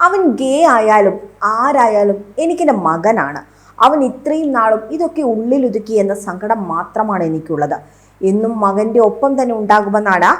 അവൻ ഗേ ആയാലും ആരായാലും എനിക്കെന്റെ മകനാണ്. അവൻ ഇത്രയും നാളും ഇതൊക്കെ ഉള്ളിലൊതുക്കി എന്ന സങ്കടം മാത്രമാണ് എനിക്കുള്ളത്. എന്നും മകന്റെ ഒപ്പം തന്നെ ഉണ്ടാകുമെന്നാണ്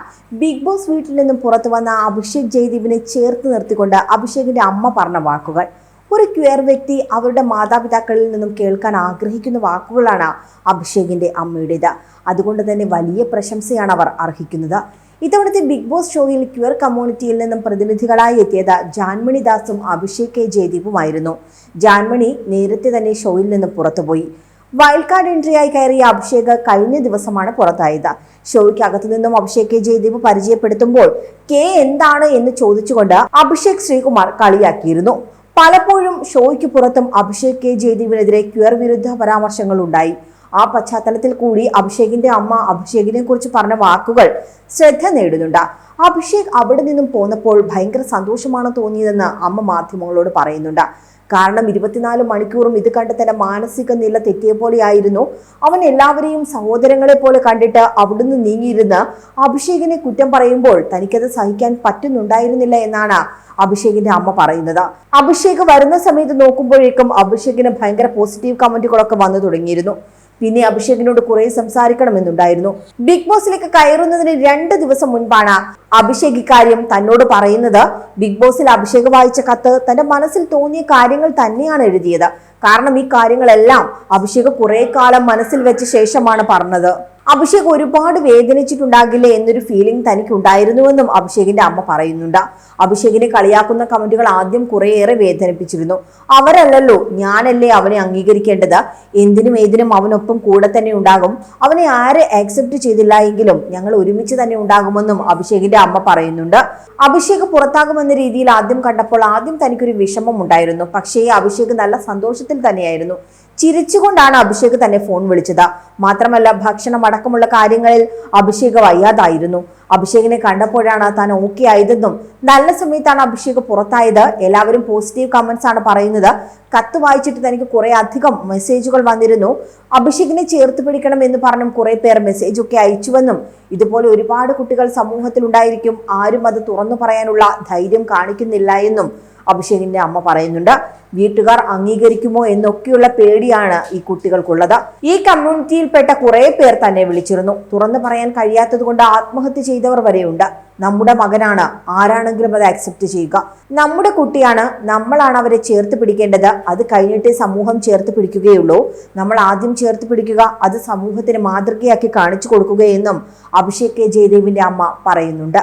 ബിഗ് ബോസ് വീട്ടിൽ നിന്നും പുറത്തു വന്ന അഭിഷേക് ജയ്ദീപിനെ ചേർത്ത് നിർത്തിക്കൊണ്ട് അഭിഷേകിന്റെ അമ്മ പറഞ്ഞ വാക്കുകൾ. ഒരു ക്യൂർ വ്യക്തി അവരുടെ മാതാപിതാക്കളിൽ നിന്നും കേൾക്കാൻ ആഗ്രഹിക്കുന്ന വാക്കുകളാണ് അഭിഷേകിന്റെ അമ്മയുടേത്. അതുകൊണ്ട് തന്നെ വലിയ പ്രശംസയാണ് അവർ അർഹിക്കുന്നത്. ഇത്തവണത്തെ ബിഗ് ബോസ് ഷോയിൽ ക്യൂർ കമ്മ്യൂണിറ്റിയിൽ നിന്നും പ്രതിനിധികളായി എത്തിയത് ജാൻമണി ദാസും അഭിഷേക് കെ ജയദീപുമായിരുന്നു. ജാൻമണി നേരത്തെ തന്നെ ഷോയിൽ നിന്ന് പുറത്തുപോയി. വൈൽഡ് കാർഡ് എൻട്രിയായി കയറിയ അഭിഷേക് കഴിഞ്ഞ ദിവസമാണ് പുറത്തായത്. ഷോയ്ക്ക് അകത്തു നിന്നും അഭിഷേക് കെ ജയദീപ് പരിചയപ്പെടുത്തുമ്പോൾ കെ എന്താണ് എന്ന് ചോദിച്ചുകൊണ്ട് അഭിഷേക് ശ്രീകുമാർ കളിയാക്കിയിരുന്നു. പലപ്പോഴും ഷോയ്ക്ക് പുറത്തും അഭിഷേക് കെ ജയദീപിനെതിരെ ക്യൂർ വിരുദ്ധ പരാമർശങ്ങൾ ഉണ്ടായി ആ പശ്ചാത്തലത്തിൽ കൂടി അഭിഷേകിന്റെ അമ്മ അഭിഷേകിനെ കുറിച്ച് പറഞ്ഞ വാക്കുകൾ ശ്രദ്ധ നേടുന്നുണ്ട്. അഭിഷേക് അവിടെ നിന്നും പോന്നപ്പോൾ ഭയങ്കര സന്തോഷമാണ് തോന്നിയതെന്ന് അമ്മ മാധ്യമങ്ങളോട് പറയുന്നുണ്ട്. കാരണം ഇരുപത്തിനാല് മണിക്കൂറും ഇത് കണ്ട് തന്റെ മാനസിക നില തെറ്റിയ പോലെയായിരുന്നു. അവൻ എല്ലാവരെയും സഹോദരങ്ങളെ പോലെ കണ്ടിട്ട് അവിടുന്ന് നീങ്ങിയിരുന്ന് അഭിഷേകിനെ കുറ്റം പറയുമ്പോൾ തനിക്കത് സഹിക്കാൻ പറ്റുന്നുണ്ടായിരുന്നില്ല എന്നാണ് അഭിഷേകിന്റെ അമ്മ പറയുന്നത്. അഭിഷേക് വരുന്ന സമയത്ത് നോക്കുമ്പോഴേക്കും അഭിഷേകിന് ഭയങ്കര പോസിറ്റീവ് കമന്റുകളൊക്കെ വന്നു തുടങ്ങിയിരുന്നു. പിന്നെ അഭിഷേകിനോട് കുറെ സംസാരിക്കണമെന്നുണ്ടായിരുന്നു. ബിഗ് ബോസിലേക്ക് കയറുന്നതിന് രണ്ട് ദിവസം മുൻപാണ് അഭിഷേക് ഇക്കാര്യം തന്നോട് പറയുന്നത്. ബിഗ് ബോസിൽ അഭിഷേക് വായിച്ച കത്ത് തന്റെ മനസ്സിൽ തോന്നിയ കാര്യങ്ങൾ തന്നെയാണ് എഴുതിയത്. കാരണം ഈ കാര്യങ്ങളെല്ലാം അഭിഷേക് കുറെ കാലം മനസ്സിൽ വെച്ച ശേഷമാണ് പറഞ്ഞത്. അഭിഷേക് ഒരുപാട് വേദനിച്ചിട്ടുണ്ടാകില്ലേ എന്നൊരു ഫീലിംഗ് തനിക്ക് ഉണ്ടായിരുന്നുവെന്നും അഭിഷേകിന്റെ അമ്മ പറയുന്നുണ്ട്. അഭിഷേകിനെ കളിയാക്കുന്ന കമന്റുകൾ ആദ്യം കുറേയേറെ വേദനിപ്പിച്ചിരുന്നു. അവരല്ലല്ലോ ഞാനല്ലേ അവനെ അംഗീകരിക്കേണ്ടത്? എന്തിനും ഏതിനും അവനൊപ്പം കൂടെ തന്നെ ഉണ്ടാകും. അവനെ ആരെ ആക്സെപ്റ്റ് ചെയ്തില്ല എങ്കിലും ഞങ്ങൾ ഒരുമിച്ച് തന്നെ ഉണ്ടാകുമെന്നും അഭിഷേകിന്റെ അമ്മ പറയുന്നുണ്ട്. അഭിഷേക് പുറത്താകുമെന്ന രീതിയിൽ ആദ്യം കണ്ടപ്പോൾ ആദ്യം തനിക്കൊരു വിഷമം ഉണ്ടായിരുന്നു. പക്ഷേ അഭിഷേക് നല്ല സന്തോഷത്തിൽ തന്നെയായിരുന്നു. ചിരിച്ചുകൊണ്ടാണ് അഭിഷേക് തന്നെ ഫോൺ വിളിച്ചത്. മാത്രമല്ല ഭക്ഷണം അടക്കമുള്ള കാര്യങ്ങളിൽ അഭിഷേക് വയ്യാതായിരുന്നു. അഭിഷേകിനെ കണ്ടപ്പോഴാണ് താൻ ഓക്കെ ആയതെന്നും നല്ല സമയത്താണ് അഭിഷേക് പുറത്തായത്. എല്ലാവരും പോസിറ്റീവ് കമന്റ്സ് ആണ് പറയുന്നത്. കത്ത് വായിച്ചിട്ട് തനിക്ക് കുറെ അധികം മെസ്സേജുകൾ വന്നിരുന്നു. അഭിഷേകിനെ ചേർത്ത് പിടിക്കണം എന്ന് പറഞ്ഞും കുറെ പേർ മെസ്സേജ് ഒക്കെ അയച്ചുവെന്നും ഇതുപോലെ ഒരുപാട് കുട്ടികൾ സമൂഹത്തിൽ ഉണ്ടായിരിക്കും. ആരും അത് തുറന്നു പറയാനുള്ള ധൈര്യം കാണിക്കുന്നില്ല എന്നും അഭിഷേകിന്റെ അമ്മ പറയുന്നുണ്ട് വീട്ടുകാർ അംഗീകരിക്കുമോ എന്നൊക്കെയുള്ള പേടിയാണ് ഈ കുട്ടികൾക്കുള്ളത്. ഈ കമ്മ്യൂണിറ്റിയിൽപ്പെട്ട കുറെ പേർ തന്നെ വിളിച്ചിരുന്നു. തുറന്നു പറയാൻ കഴിയാത്തത് കൊണ്ട് ആത്മഹത്യ ചെയ്തവർ വരെയുണ്ട്. നമ്മുടെ മകനാണ്. ആരാണെങ്കിലും അത് അക്സെപ്റ്റ് ചെയ്യുക. നമ്മുടെ കുട്ടിയാണ്. നമ്മളാണ് അവരെ ചേർത്ത് പിടിക്കേണ്ടത്. അത് കഴിഞ്ഞിട്ടേ സമൂഹം ചേർത്ത് പിടിക്കുകയുള്ളൂ. നമ്മൾ ആദ്യം ചേർത്ത് പിടിക്കുക അത് സമൂഹത്തിന് മാതൃകയാക്കി കാണിച്ചു കൊടുക്കുകയെന്നും അഭിഷേക് കെ ജയദേവിന്റെ അമ്മ പറയുന്നുണ്ട്.